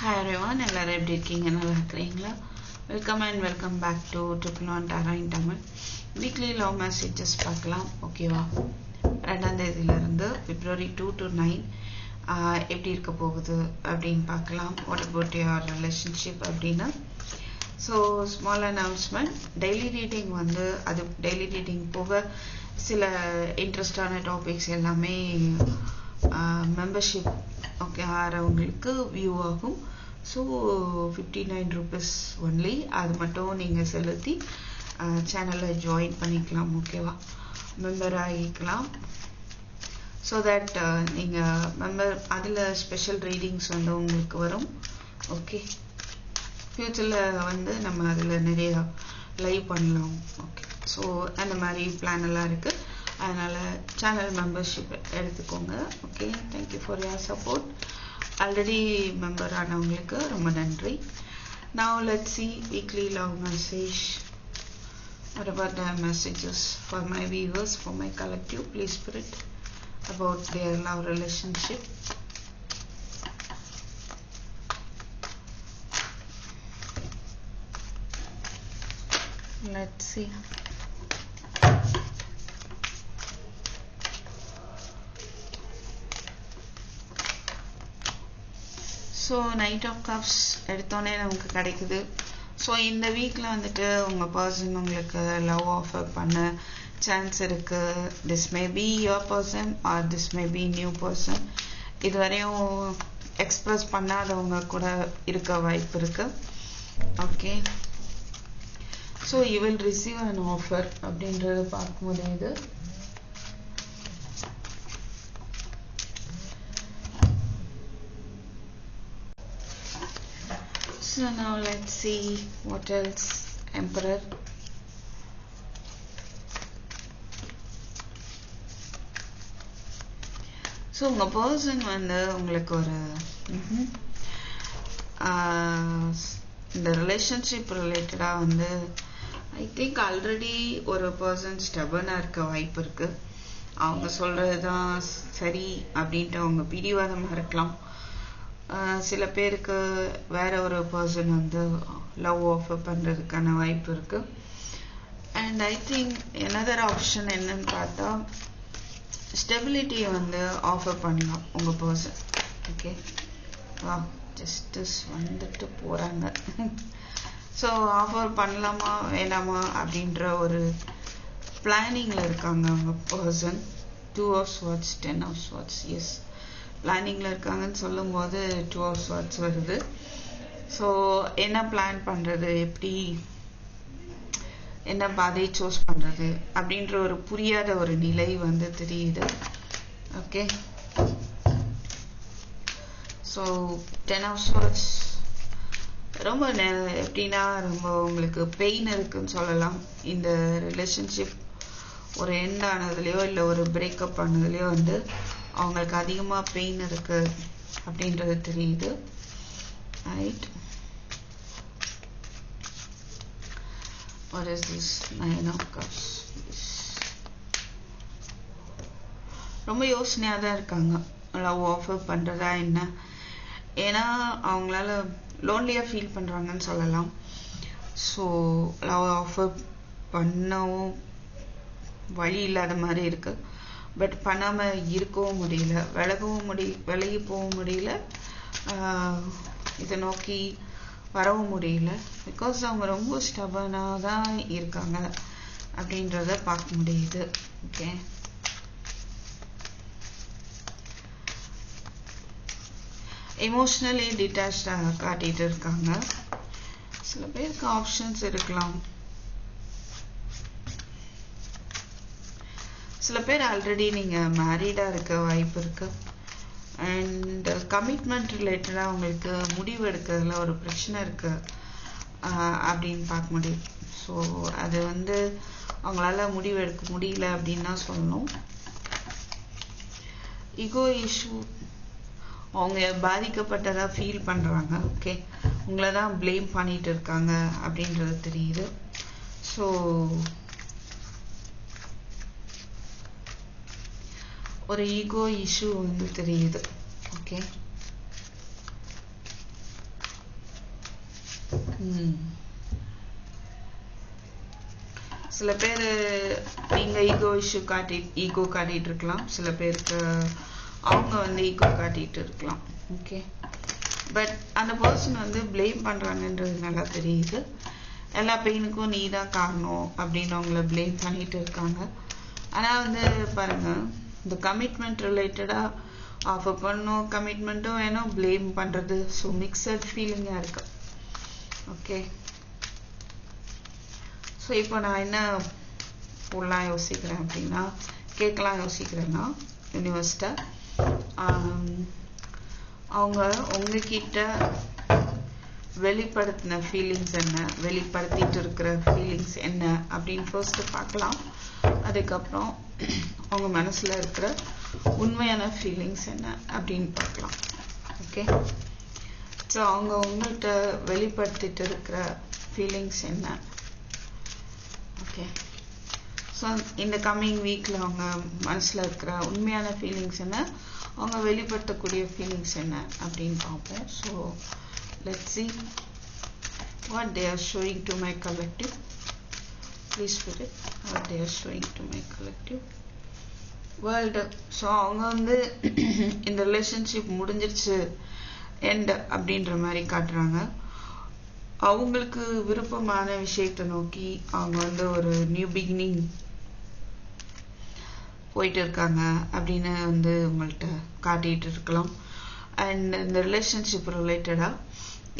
Hi everyone எல்லாரும் எப்படி இருக்கீங்க? நல்லா இருக்கிறீங்களா? Welcome and welcome back to triple one டாராயின் Tamil weekly love messages பார்க்கலாம் ஓகேவா ரெண்டாம் தேதியிலேருந்து பிப்ரவரி டூ டு நைன் எப்படி இருக்க போகுது அப்படின்னு பார்க்கலாம். வாட் அபவுட் யுவர் ரிலேஷன்ஷிப் அப்படின்னு? So small announcement daily reading வந்து அது டெய்லி ரீடிங் போக சில இன்ட்ரெஸ்டான டாபிக்ஸ் எல்லாமே மெம்பர்ஷிப் ஓகே ஆறவங்களுக்கு வியூ ஆகும். So fifty nine rupees only அது மட்டும் நீங்கள் செலுத்தி சேனலில் ஜாயின் பண்ணிக்கலாம் ஓகேவா மெம்பர் ஆகிக்கலாம். ஸோ தட் நீங்கள் மெம்பர் அதில் ஸ்பெஷல் ரீடிங்ஸ் வந்து உங்களுக்கு வரும் ஓகே ஃப்யூச்சரில் வந்து நம்ம அதில் நிறைய லைவ் பண்ணலாம் ஓகே ஸோ அந்த மாதிரி பிளான் எல்லாம் இருக்குது அதனால் சேனல் மெம்பர்ஷிப் எடுத்துக்கோங்க okay thank you for your support already member ஆனவங்களுக்கு ரொம்ப நன்றி now let see weekly love message what about the messages for my viewers for my collective please spirit about their love relationship let's see So knight of cups எடுத்தோடனே நமக்கு கிடைக்குது. So இந்த வீக்கில் வந்துட்டு உங்கள் person உங்களுக்கு லவ் ஆஃபர் பண்ண chance இருக்குது this may be your person or this may be new person இதுவரையும் எக்ஸ்ப்ரெஸ் பண்ணாதவங்க கூட இருக்க வாய்ப்பு இருக்குது okay so you will receive an offer அப்படின்றத பார்க்கும்போது முடியுது So now let's see what else. Emperor. So உங்கள் பர்சன் வந்து உங்களுக்கு ஒரு இந்த ரிலேஷன்ஷிப் ரிலேட்டடாக வந்து ஐ திங்க் ஆல்ரெடி ஒரு பர்சன் ஸ்டபனாக இருக்க வாய்ப்பு இருக்குது அவங்க சொல்கிறது தான் சரி அப்படின்ட்டு அவங்க பிடிவாதமாக இருக்கலாம் சில பேருக்கு வேற ஒரு பர்சன் வந்து லவ் ஆஃபர் பண்ணுறதுக்கான வாய்ப்பு இருக்கு. And I think another option என்னன்னு பார்த்தா ஸ்டெபிலிட்டியை வந்து ஆஃபர் பண்ணலாம் உங்கள் பர்சன் ஓகே வா ஜஸ்டிஸ் வந்துட்டு போகிறாங்க ஸோ ஆஃபர் பண்ணலாமா வேணாமா அப்படின்ற ஒரு பிளானிங்கில் இருக்காங்க அவங்க person two hours watch ten hours watch S பிளானிங்கில் இருக்காங்கன்னு சொல்லும்போது டூ ஹவர்ஸ் வாட்ச் வருது. ஸோ என்ன பிளான் பண்ணுறது எப்படி? என்ன பாதையை சூஸ் பண்ணுறது அப்படின்ற ஒரு புரியாத ஒரு நிலை வந்து தெரியுது. Okay so ten hours watch ரொம்ப எப்படின்னா ரொம்ப உங்களுக்கு பெயின் இருக்குன்னு சொல்லலாம். இந்த ரிலேஷன்ஷிப் ஒரு எண்ட் ஆனதுலேயோ இல்லை ஒரு பிரேக்கப் ஆனதுலேயோ வந்து அவங்களுக்கு அதிகமாக பெயின் இருக்குது அப்படின்றது தெரியுது. Right what is this? Nine of cups. ரொம்ப யோசனையாக தான் இருக்காங்க. லவ் ஆஃபர் பண்ணுறதா என்ன? ஏன்னா அவங்களால லோன்லியாக ஃபீல் பண்ணுறாங்கன்னு சொல்லலாம். ஸோ லவ் ஆஃபர் பண்ணவும் வழி இல்லாத மாதிரி இருக்குது பட் பண்ணாமல் இருக்கவும் முடியல. விலகவும் முடி விலகி போகவும் முடியல. இதை நோக்கி வரவும் முடியல. பிகாஸ் அவங்க ரொம்ப ஸ்டபனாக தான் இருக்காங்க அப்படின்றத பார்க்க முடியுது. ஓகே எமோஷ்னலி டிட்டாச்சாக காட்டிட்டு இருக்காங்க. சில பேருக்கு ஆப்ஷன்ஸ் இருக்கலாம். சில பேர் ஆல்ரெடி நீங்கள் மேரீடாக இருக்க வாய்ப்பு இருக்கு. அண்ட் கமிட்மெண்ட் ரிலேட்டடாக உங்களுக்கு முடிவு எடுக்கிறதுல ஒரு பிரச்சனை இருக்கு. அப்படின்னு பார்க்க முடியும். ஸோ அது வந்து அவங்களால முடிவு எடுக்க முடியல அப்படின்னு தான் சொல்லணும். ஈகோ இஷ்யூ அவங்க பாதிக்கப்பட்டதாக ஃபீல் பண்ணுறாங்க ஓகே உங்களை தான் ப்ளேம் பண்ணிட்டு இருக்காங்க அப்படின்றது தெரியுது. ஸோ ஒரு ஈகோ இஷ்யூ வந்து தெரியுது. ஓகே ம். Hmm. சில பேர் நீங்க ஈகோ இஷ்யூ காட்டி ஈகோ காட்டிட்டு இருக்கலாம். சில பேருக்கு அவங்க வந்து ஈகோ காட்டிட்டு இருக்கலாம். ஓகே பட் அந்த பர்சன் வந்து பிளேம் பண்றாங்கன்றது நல்லா தெரியுது. எல்லா பெயினுக்கும் நீ தான் காரணம் அப்படின்னு அவங்கள ப்ளேம் பண்ணிட்டு இருக்காங்க. ஆனா வந்து பாருங்க இந்த கமிட்மெண்ட் ரிலேட்டடாக ஆஃபர் பண்ணும் கமிட்மெண்ட்டும் வேணும் ப்ளேம் பண்ணுறது ஸோ மிக்சட் ஃபீலிங்காக இருக்கு. ஓகே ஸோ இப்போ நான் என்ன போடலாம் யோசிக்கிறேன் அப்படின்னா கேட்கலாம் யோசிக்கிறேன்னா யூனிவர்ஸ்ட்டை அவங்க உங்ககிட்ட வெளிப்படுத்தின ஃபீலிங்ஸ் என்ன? வெளிப்படுத்திட்டு இருக்கிற ஃபீலிங்ஸ் என்ன? அப்படின்னு ஃபர்ஸ்ட் பார்க்கலாம். அதுக்கப்புறம் அவங்க மனசுல இருக்கிற உண்மையான ஃபீலிங்ஸ் என்ன அப்படின்னு பார்க்கலாம். ஓகே ஸோ அவங்க உங்கள்கிட்ட வெளிப்படுத்திட்டு இருக்கிற ஃபீலிங்ஸ் என்ன? ஓகே ஸோ இந்த கம்மிங் வீக்கில் அவங்க மனசில் இருக்கிற உண்மையான ஃபீலிங்ஸ் என்ன? அவங்க வெளிப்படுத்தக்கூடிய ஃபீலிங்ஸ் என்ன அப்படின்னு பார்ப்போம். So let see what they are showing to my collective please with what they are showing to my collective world. So அவங்க வந்து இந்த ரிலேஷன்ஷிப் முடிஞ்சிருச்சு எண்ட் அப்படின்ற மாதிரி காட்டுறாங்க. அவங்களுக்கு விருப்பமான விஷயத்தை நோக்கி அவங்க வந்து ஒரு நியூ பிகினிங் போயிட்டு இருக்காங்க அப்படின்னு வந்து உங்கள்கிட்ட காட்டிட்டு இருக்கலாம். அண்ட் இந்த ரிலேஷன்ஷிப் ரிலேட்டடா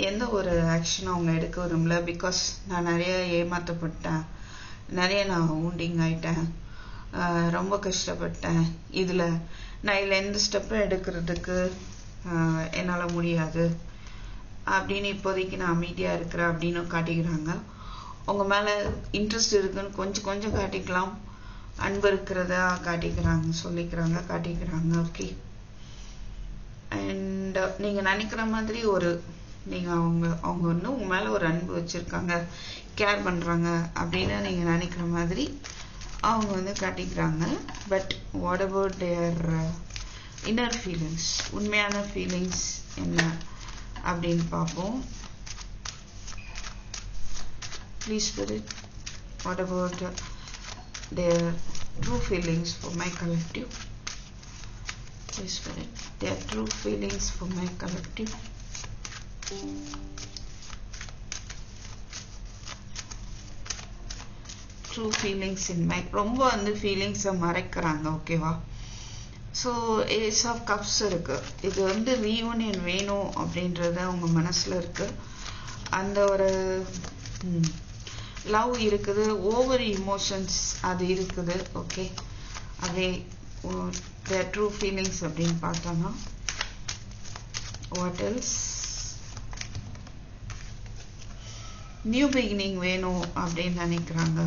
எந்த ஒரு ஆக்ஷனும் அவங்க எடுக்க விரும்பல? பிகாஸ் நான் நிறைய ஏமாற்றப்பட்டேன் நிறைய நான் ஊண்டிங் ஆயிட்டேன். ரொம்ப கஷ்டப்பட்டேன். இதில் நான் இதில் எந்த ஸ்டெப்பும் எடுக்கிறதுக்கு என்னால் முடியாது. அப்படின்னு இப்போதைக்கு நான் அமைதியாக இருக்கிறேன் அப்படின்னு காட்டிக்கிறாங்க. அவங்க மேல இன்ட்ரெஸ்ட் இருக்குன்னு கொஞ்சம் கொஞ்சம் காட்டிக்கலாம். அன்பு இருக்கிறதா காட்டிக்கிறாங்க சொல்லிக்கிறாங்க காட்டிக்கிறாங்க ஓகே அண்ட் நீங்கள் நினைக்கிற மாதிரி ஒரு நீங்கள் அவங்க அவங்க வந்து உங்கள் மேலே ஒரு அன்பு வச்சிருக்காங்க கேர் பண்ணுறாங்க அப்படின்னு நீங்கள் நினைக்கிற மாதிரி அவங்க வந்து காட்டிக்கிறாங்க but what about their inner feelings உண்மையான ஃபீலிங்ஸ் என்ன அப்படின்னு பார்ப்போம் please it what about their true feelings for my collective please it their true feelings for my collective true feelings in in ரொம்ப வந்து ஃபீலிங்ஸை மறைக்கிறாங்க ஓகேவா ஸோ ஏஸ் ஆஃப் கப்ஸ் இருக்குது இது வந்து ரீயூனியன் வேணும் அப்படின்றது அவங்க மனசில் இருக்குது அந்த ஒரு லவ் இருக்குது ஓவர் இமோஷன்ஸ் அது இருக்குது ஓகே அதே ட்ரூ ஃபீலிங்ஸ் அப்படின்னு பார்த்தோம்னா வாட் எல்ஸ் நியூ பிகினிங் வேணும் அப்படின்னு நினைக்கிறாங்க.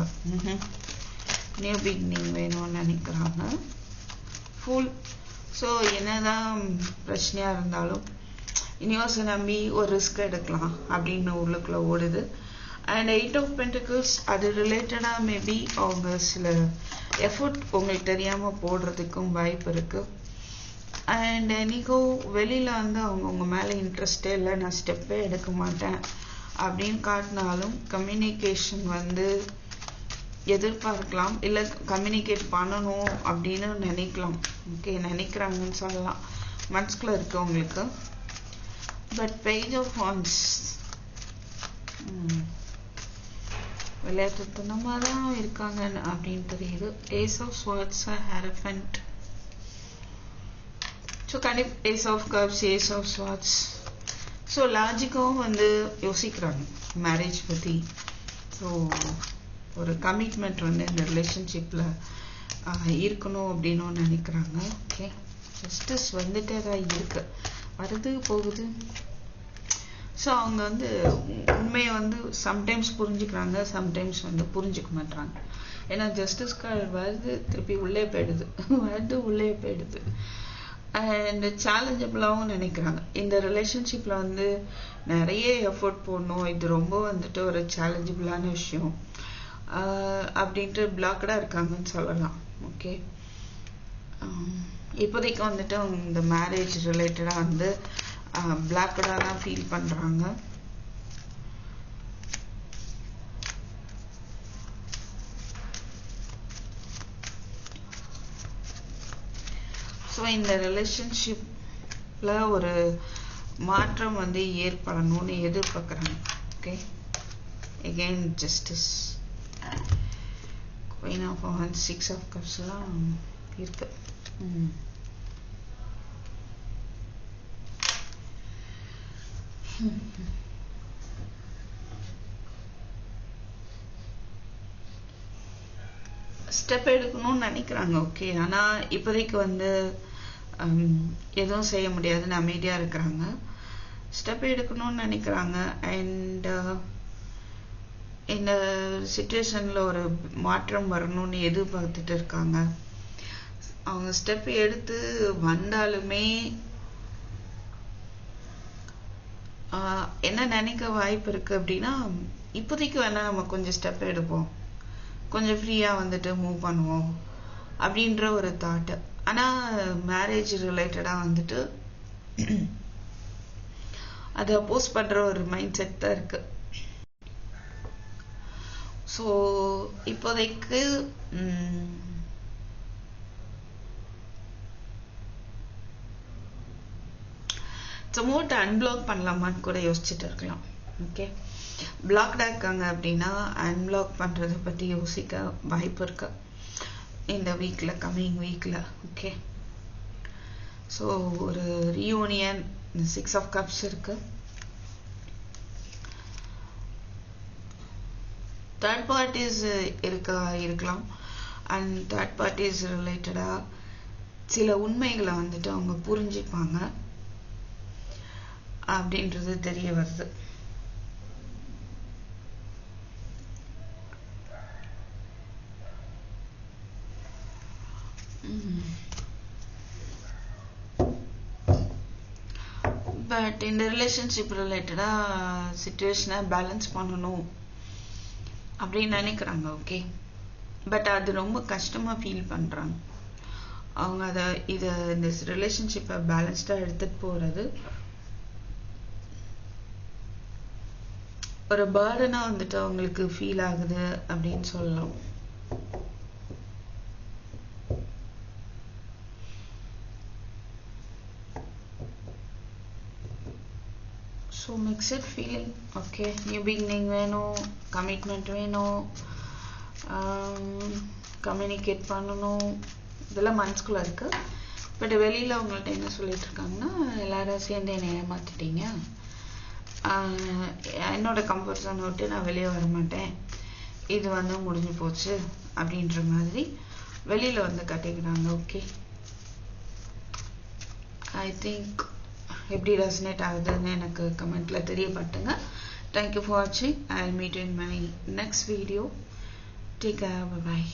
நியூ பிகினிங் வேணும்னு நினைக்கிறாங்க. ஃபுல் ஸோ என்னதான் பிரச்சனையா இருந்தாலும் யூனிவர்ஸை நம்பி ஒரு ரிஸ்க் எடுக்கலாம் அப்படின்னு உள்ளுக்குள்ள ஓடுது. அண்ட் எயிட் ஆஃப் பென்டிகல்ஸ் அது ரிலேட்டடாக மேபி அவங்க சில எஃபர்ட் உங்களுக்கு தெரியாம போடுறதுக்கும் வாய்ப்பு இருக்கு. அண்ட் நீக்கோ வெளியில வந்து அவங்க உங்க மேல இன்ட்ரெஸ்டே இல்லை நான் ஸ்டெப்பே எடுக்க மாட்டேன். அப்படின்னு காட்டினாலும் கம்யூனிகேஷன் வந்து எதிர்பார்க்கலாம் இல்லை கம்யூனிகேட் பண்ணணும் அப்படின்னு நினைக்கலாம். ஓகே நினைக்கிறாங்கன்னு சொல்லலாம். மனசுக்குள்ள இருக்கவங்களுக்கு. பட் பேஜ் ஆஃப் ஒன்ஸ் விளையாட்டுத்தனமா தான் இருக்காங்க அப்படின்னு தெரியுது. Ace of swords hierophant so கண்டிப்பாக ace of cups ace of swords so லாஜிக்காகவும் வந்து யோசிக்கிறாங்க. மேரேஜ் பற்றி ஸோ ஒரு கமிட்மெண்ட் வந்து இந்த ரிலேஷன்ஷிப்பில் இருக்கணும் அப்படின்னு நினைக்கிறாங்க. ஓகே ஜஸ்டிஸ் வந்துட்டே தான் இருக்கு. வருது போகுது. ஸோ அவங்க வந்து உண்மையை வந்து சம்டைம்ஸ் புரிஞ்சுக்கிறாங்க சம்டைம்ஸ் வந்து புரிஞ்சுக்க மாட்டாங்க ஏன்னா ஜஸ்டிஸ் கார்டு வருது திருப்பி உள்ளே போயிடுது. வருது உள்ளே போயிடுது. அண்ட் சேலஞ்சபிளாகவும் நினைக்கிறாங்க. இந்த ரிலேஷன்ஷிப்பில் வந்து நிறைய எஃபோர்ட் போடணும். இது ரொம்ப வந்துட்டு ஒரு சேலஞ்சபிளான விஷயம். அப்படின்ட்டு பிளாக்டாக இருக்காங்கன்னு சொல்லலாம். ஓகே இப்போதைக்கு வந்துட்டு அவங்க இந்த மேரேஜ் ரிலேட்டடாக வந்து பிளாக்டாக தான் ஃபீல் பண்ணுறாங்க இந்த ரிலேஷன்ஷிப்ல ஒரு மாற்றம் வந்து ஏற்படணும்னு எதிர்பார்க்குறாங்க. Okay again justice queen of one six of கப்ஸ்லாம் இருக்கு. ஸ்டெப் எடுக்கணும்னு நினைக்கிறாங்க. ஓகே ஆனா இப்போதைக்கு வந்து எதுவும் செய்ய முடியாதுன்னு அமைதியாக இருக்கிறாங்க. ஸ்டெப் எடுக்கணும்னு நினைக்கிறாங்க. அண்ட் uh, இந்த சுச்சுவேஷனில் ஒரு மாற்றம் வரணும்னு எதிர்பார்த்துட்டு இருக்காங்க. அவங்க ஸ்டெப் எடுத்து வந்தாலுமே என்ன நினைக்க வாய்ப்பு இருக்குது அப்படின்னா இப்போதைக்கு வேணால் நம்ம கொஞ்சம் ஸ்டெப் எடுப்போம். கொஞ்சம் ஃப்ரீயாக வந்துட்டு மூவ் பண்ணுவோம். அப்படின்ற ஒரு தாட் ஆனா மேரேஜ் ரிலேட்டடா வந்துட்டு அதை அப்போஸ் பண்ற ஒரு மைண்ட் செட் தான் இருக்கு. ஸோ இப்போதைக்கு சும்மாட்டு அன்பிளாக் பண்ணலாமான்னு கூட யோசிச்சுட்டு இருக்கலாம். ஓகே பிளாக்டா இருக்காங்க அப்படின்னா அன்பிளாக் பண்ணுறதை பத்தி யோசிக்க வாய்ப்பு இருக்கு. இந்த வீக்ல கம்மிங் வீக்ல ஓகே ஸோ ஒரு ரீயூனியன் சிக்ஸ் ஆஃப் கப்ஸ் இருக்கு. தேர்ட் பார்ட்டிஸ் இருக்க இருக்கலாம். அண்ட் தேர்ட் பார்ட்டிஸ் ரிலேட்டடா சில உண்மைகளை வந்துட்டு அவங்க புரிஞ்சுப்பாங்க. அப்படின்றது தெரிய வருது. பட் இந்த ரிலேஷன்ஷிப் ரிலேட்டடாக சுச்சுவேஷனை பேலன்ஸ் பண்ணணும் அப்படின்னு நினைக்கிறாங்க ஓகே பட் அது ரொம்ப கஷ்டமாக ஃபீல் பண்ணுறாங்க அவங்க அதை இதை இந்த ரிலேஷன்ஷிப்பை பேலன்ஸ்டாக எடுத்துகிட்டு போகிறது ஒரு பேர்டனாக வந்துட்டு அவங்களுக்கு ஃபீல் ஆகுது அப்படின்னு சொல்லலாம். So mixed feeling okay new beginning வேணும் கமிட்மெண்ட் வேணும். Um, கம்யூனிகேட் பண்ணணும். இதெல்லாம் மனசுக்குள்ளே இருக்குது பட் வெளியில் அவங்கள்ட்ட என்ன சொல்லிட்டு இருக்காங்கன்னா எல்லாரும் சேர்ந்து என்னை ஏமாத்திட்டீங்க. Uh, என்னோட கம்ஃபர்ட் ஜோனை விட்டு நான் வெளியே வர மாட்டேன். இது வந்து முடிஞ்சு போச்சு அப்படின்ற மாதிரி வெளியில் வந்து கட்டிக்கிறாங்க. ஓகே ஐ திங்க் எப்படி ரெசனேட் ஆகுதுன்னு எனக்கு கமெண்ட்டில் தெரியப்பட்டுங்க தேங்க்யூ ஃபார் வாட்சிங் I meet in my next video take care bye